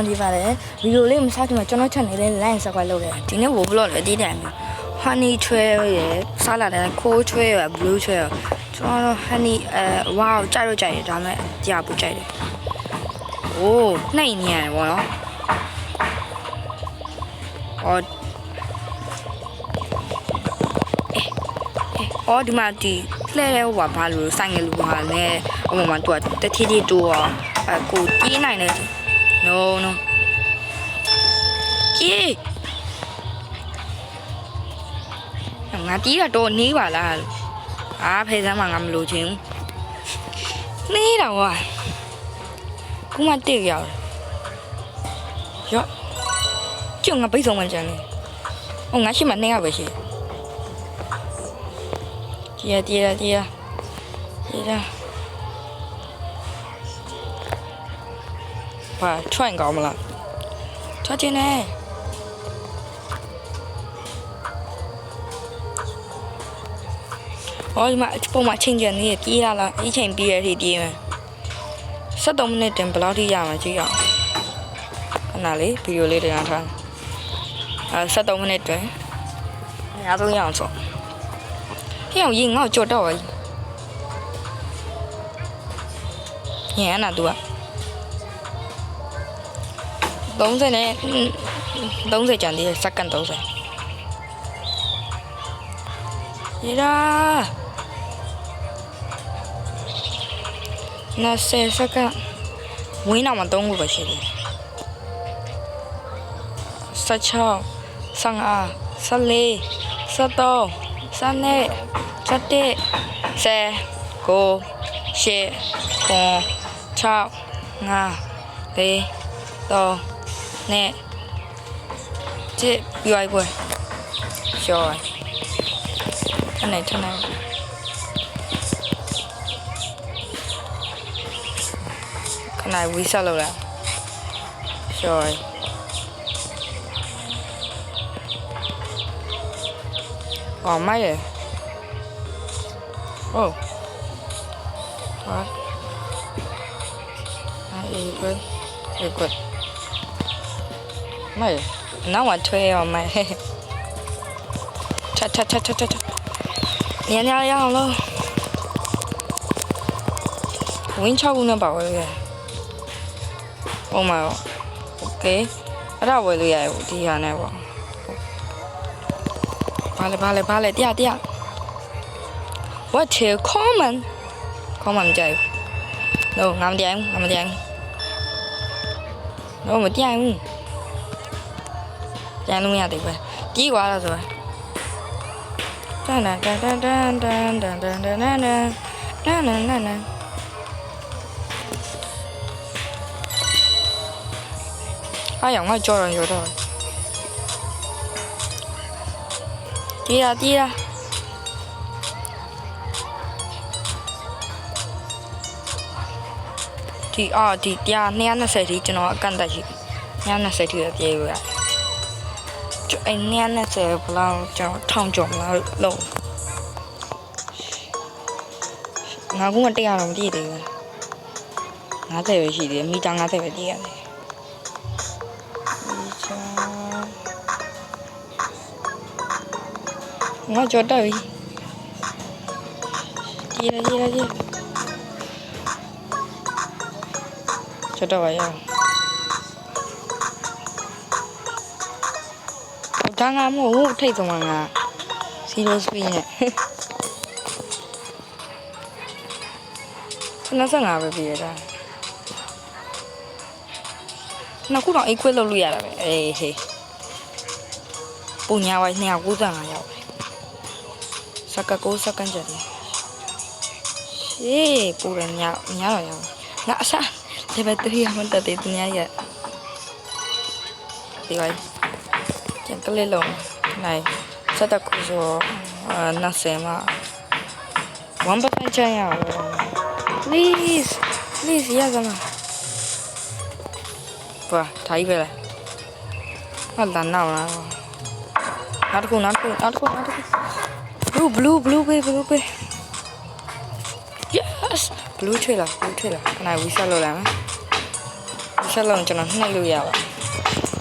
နော်ဒီပါတယ်ဗီဒီယိုလေးမစခင်မှာကျွန်တော် channel လေး like subscribe လုပ်တယ်ဒီနေ့ဘို့ဘလော့လည်းဒီတိုင်းမှာ honey ချွဲရယ်စားလာတဲ့ခိုးချွဲရယ် blue ချွဲရယ်ကျွန်တော် honey အဲ wow ကြိုက်တော့ကြိုက်တယ်ဒါပေမဲ့ကြားပူကြိုက်တယ်အိုးနှိမ့်နေရတယ်ဗောနော်အော်အော်ဒီမှာဒီလှဲတဲ့ဟိုကဘာလို့ဆိုင်ငယ်လူဟာလဲဟိုမှာသူကတတိတိတူရောအဲကိုတီးနိုင်တယ် No, no. Ye. Ngà tí là tôi ní bà là. À, phải ra mà ngầm lùi chuyện. Ní đâu rồi. Cũng mà tiêu rồi. Yo. Chứ ngà bây giờ mình chẳng. Ông ngà chứ mà nghe vậy chứ. Tia tia tia. Tia. ရပဲရှိတီးရတီးရတီးရတီးရဘာထွန့်ကောင်းမလားထွက်ချင်းနေဟောဒီမှာပုံမှာချိန်ကြနေရပြေးရလားအချိန်ပြေးရထိပြေးမယ်73မိနစ်တင်ဘယ်လောက်ထိရမှာကြည့်ရအောင်ခဏလေးဗီဒီယိုလေးတင်ထားအဲ73မိနစ်တွင်အများဆုံးရအောင်ဆိုဟဲ့အောင်ရင်ငေါ့ကြော်တော့ရညံ့နာသူက 너무 세네. 음, 너무 세지 않니? 싹간 너무 세. 이라. 나세 싹간. 위나만 동구 것이니. 사쳐, 상아, 살리, 사도, 사네, 사대, 세, 고, 시, 공, 차, 나, 리, 동. Ne? Chứ gọi quên Rồi Cái này thế nào Cái này vì sao lâu lắm Rồi Còn mấy vậy Oh What? I equal equal 没，那我推哦没，推推推推推推，娘娘养了，我给你炒姑娘包了个，我买，OK，那咋回来呀？我底下那不，扒嘞扒嘞扒嘞，底下底下，我贴 common common 在，喏，俺们点俺们点，喏我们点。 ပြန်လို့မရသေးဘူးကြီးသွားတော့ဆိုတန်တန်တန်တန်တန်တန်တန်တန်တန်တန်တန်တန်တန်တန်တန်အားရောင်ကကြော်ရောရောတော့တီးရတီးရဒီအော်ဒီတရား220ထိကျွန်တော်အကန့်တက်ရှိ220ထိပဲပြေးရ ကျအဲ့နည်းနဲ့ဆယ်ဘလောက်ကျွန်တော်ထောင်ကျော်မလားလို့ငါကတရားတော့မပြည့်သေးဘူး90ပဲရှိသေးတယ်မီတာ90ပဲပြည့်ရတယ်ငါကြော်တော့ပြီကြည့်ရကြည့်ရကြည့်ကြော်တော့ပါရ ဒါငါမဟုတ်ဘူးထိတ်ဆုံးကငါ0 speed နဲ့95ပဲပြရတာနောက်ခုတော့ equip လုပ်လို့ရတာပဲအေးဟေးပုံညာဝိုင်း295ရောက်ပဲစက္က9စက္ကန့်ကျတယ်ရှေးပူရညာညာတော့ရငါအစား level 3ရမှတက်တယ်သူများရဒီဝိုင်း ကျန်ကလေးလုံးနိုင်စက်တကူဆိုအာ20မှာ1%ချမ်းရအောင် please please ရကြမှာဘာထိုင်ပဲလားဟာလာနောက်လာနောက်တစ်ခုနောက်တစ်ခုနောက်တစ်ခုနောက်တစ်ခု blue blue blue ပဲ blue ပဲ yes blue ထွေးလား blue ထွေးလားခဏဝီဆက်လို့လာမယ်ဝီဆက်လုံးကျွန်တော်နှိပ်လို့ရပါ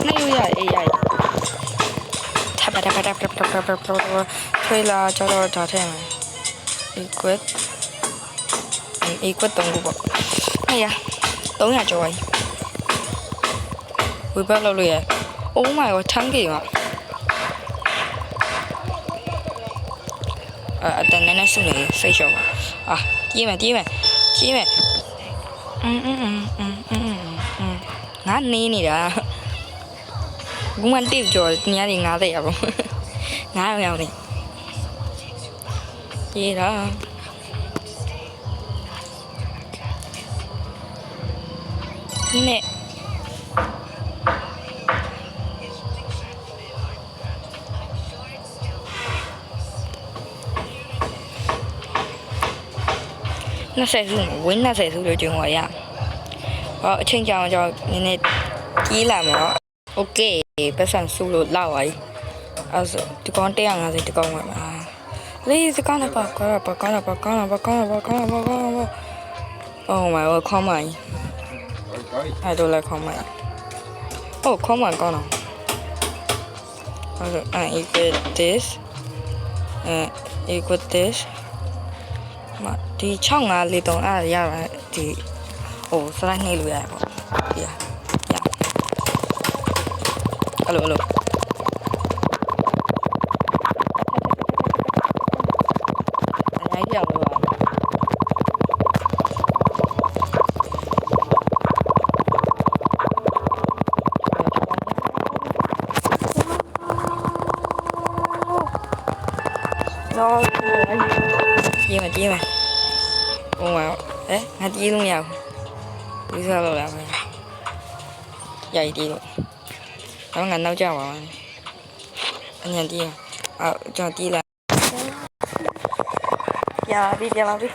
နှိပ်လို့ရအေးရထ ပ်ပါထပ်ပါထပ်ပါထပ်ပါထပ်ပါထွေးလာကျတော့ဒါထဲမှာ equip equip တုံးခုပေါ့ဟဲ့ရ300ကျော်ပါဝေဘက်လောက်လို့ရ Oh my god ထန်းကြီးပါအာအတန်နဲ့နဲ့စုနေစိတ်လျှော့ပါအာကြီးမယ်ကြီးမယ်ကြီးမယ်อืมอืมอืมอืมอืมอืมငါနေနေတာ အခုမှတစ်ကြော်ညနေ90ရပါဘူး9ရောက်နေပြေတော့နဲ့နှစ်ဆယ်စုဝင်းနှစ်ဆယ်စုလို့ကျွေးဟောရ။ဟောအချိန်ကြာအောင်ကြောင့်နည်းနည်းကြီးလာမယ်တော့ โอเคပတ်စံစုလို့လောက်ပါပြီအဲ့ဆိုဒီကောင်150ဒီကောင်ဝင်ပါလေးစကောင်ပါကောပါကောပါကောပါကောပါကောပါကောပါ Oh my god ခေါမိုင်းအဲ့တော့လည်းခေါမိုင်း Oh ခေါမိုင်းကောနော်အဲ့ဆို I equal this uh equal this မဒီ65လေးတုံးအဲ့ဒါရပါဒီဟိုစလိုက်နှိပ်လို့ရတယ်ပေါ့ဒီရ ရအဲ့လိုအဲ့လိုအများကြီးအောင်လို့ပါတော့ပြေးမယ်ပြေးမယ်ဟိုမှာအဲငါတီး လို့မရဘူးဒီစားလို့လာမယ်ရိုက်တီးလို့တော့ငါနောက်ကြပါမယ်အញ្ញတီးအော်ကျွန်တော်တီးလာပြပါပြီ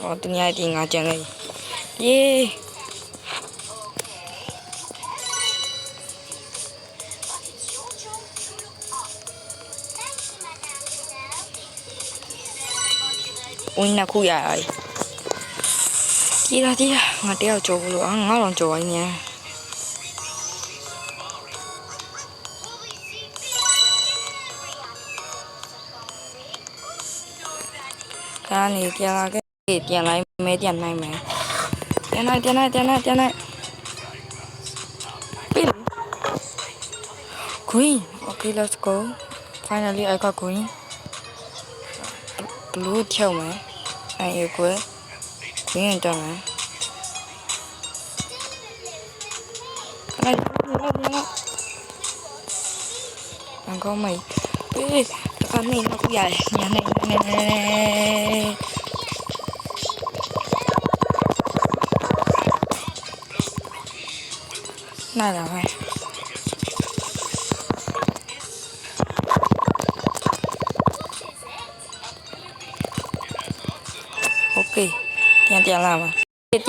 ပြပါပြီဒီနားမှာအော်အများကြီးပဲဒါတပုတ်မြဲနေကြဟုတ်ပါတယ်ဒါဝိစားလို့အောင်ဟောတနည်းဒီငါကြံလေးယေးဝင်နခုရရည်ဒီလာဒီလာငါတယောက်ကြောဘူးလို့အာငါတော့ကြော်ရင်းနေဒါနေပြန်လာခဲ့ ပြန်လိုက်မဲပြန်နိုင်မယ်ပြန်လိုက်ပြန်လိုက်ပြန်လိုက်ပြန်လိုက်ပြီ green okay let's go finally i got green blue 跳မယ်အဲ equal green တက်မယ်လိုက်လိုက်လိုက်အကောင်းမေးအေးတကနေတော့ရတယ်ညာနေနေနေ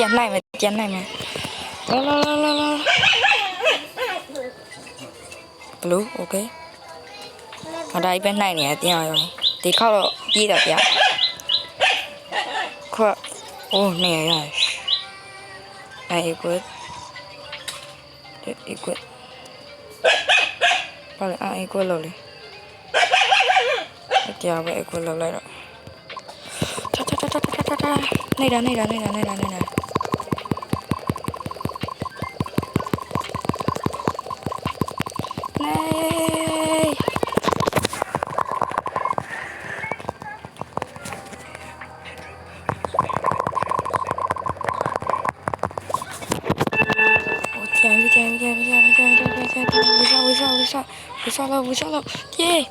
ပြန်နိုင်မယ်ပြန်နိုင်မယ်လာလာလာလာလာ blue okay အဒါကြီးပဲနိုင်နေရတင်အောင်ရောဒီခေါက်တော့ပြေးတာပြခွတ်အိုးနေရရအဲ equal equal ဘာလဲအဲ equal လို့လေတရားပဲ equal လို့လိုက်တော့ထထထထထထထနေတာနေတာနေတာနေတာနေတာ 点一点一点一点一点一点一点，微笑微笑微笑微笑了微笑了，耶！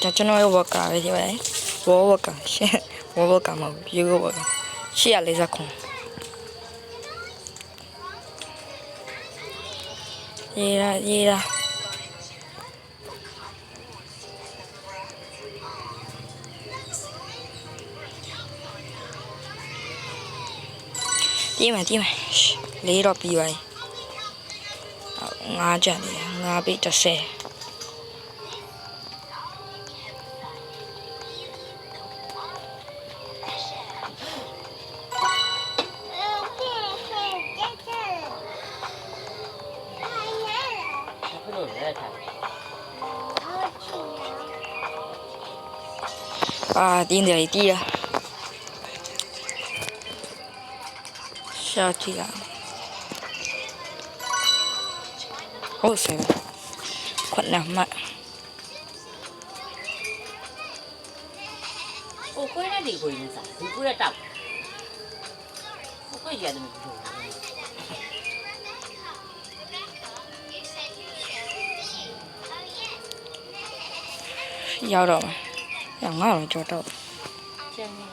这真的有我干的对吧？我我干，现我我干嘛？有个我干，现在来啥空？耶啦耶啦。 ပြေးမယ်ပြေးမယ်ရှ်လေးတော့ပြီးပါပြီဟုတ်ငါးကြံတယ်ငါးပြီး30 ဘယ်လိုလဲထားအာတင်းတယ်တီးရရှာတီးရဟုတ်ဆယ်ခွနမဟိုခွေးနဲ့ဒီခွေးနဲ့စားဒီခွေးနဲ့တောက်ဟိုခွေးရတယ်မလို့ရောက်တော့မယ်ရငါတော့ကြောက်တော့ကျန်နေ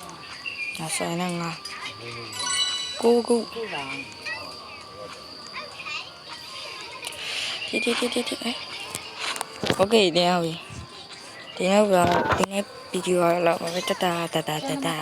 ငါဆိုင်နေငါ ကိုကို ခုလာ တီတီတီတီတီအဲโอเคတင်ရပြီဒီနေ့ကဒီနေ့ဗီဒီယိုကတော့လောက်ပါပဲတတတတတတ တာ